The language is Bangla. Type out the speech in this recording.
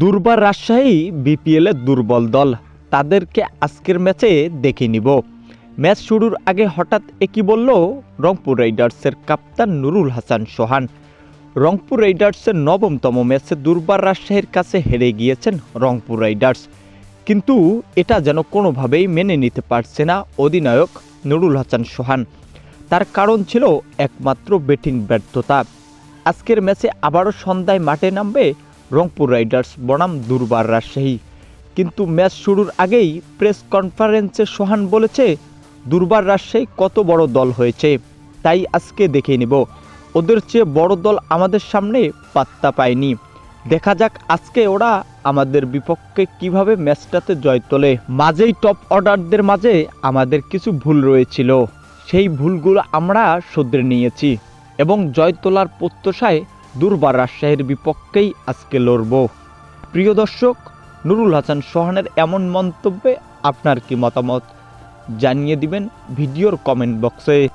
দুর্বার রাজশাহী বিপিএলের দুর্বল দল। তাদেরকে আজকের ম্যাচে দেখে নিব। ম্যাচ শুরুর আগে হঠাৎ একই বলল রংপুর রাইডার্সের কাপ্তান নুরুল হাসান সোহান। রংপুর রাইডার্সের নবমতম ম্যাচে দুর্বার রাজশাহীর কাছে হেরে গিয়েছেন রংপুর রাইডার্স। কিন্তু এটা যেন কোনোভাবেই মেনে নিতে পারছে না অধিনায়ক নুরুল হাসান সোহান। তার কারণ ছিল একমাত্র ব্যাটিং ব্যর্থতা। আজকের ম্যাচে আবারও সন্ধ্যায় মাঠে নামবে রংপুর রাইডার্স বনাম দুর্বার রাজশাহী। কিন্তু ম্যাচ শুরুর আগেই প্রেস কনফারেন্সে সোহান বলেছে, দুর্বার রাজশাহী কত বড় দল হয়েছে, তাই আজকে দেখে নেব। ওদের চেয়ে বড় দল আমাদের সামনে পাত্তা পায়নি। দেখা যাক আজকে ওরা আমাদের বিপক্ষে কীভাবে ম্যাচটাতে জয় তোলে। মাঝেই টপ অর্ডারদের মাঝে আমাদের কিছু ভুল রয়েছিল। সেই ভুলগুলো আমরা শুধরে নিয়েছি। এবং জয় তোলার প্রত্যাশায় দুর্বার রাজশাহীর বিপক্ষেই আজকে লড়ব। প্রিয় দর্শক, নুরুল হাসান সোহানের এমন মন্তব্যে আপনার কি মতামত? জানিয়ে দিবেন ভিডিওর কমেন্ট বক্সে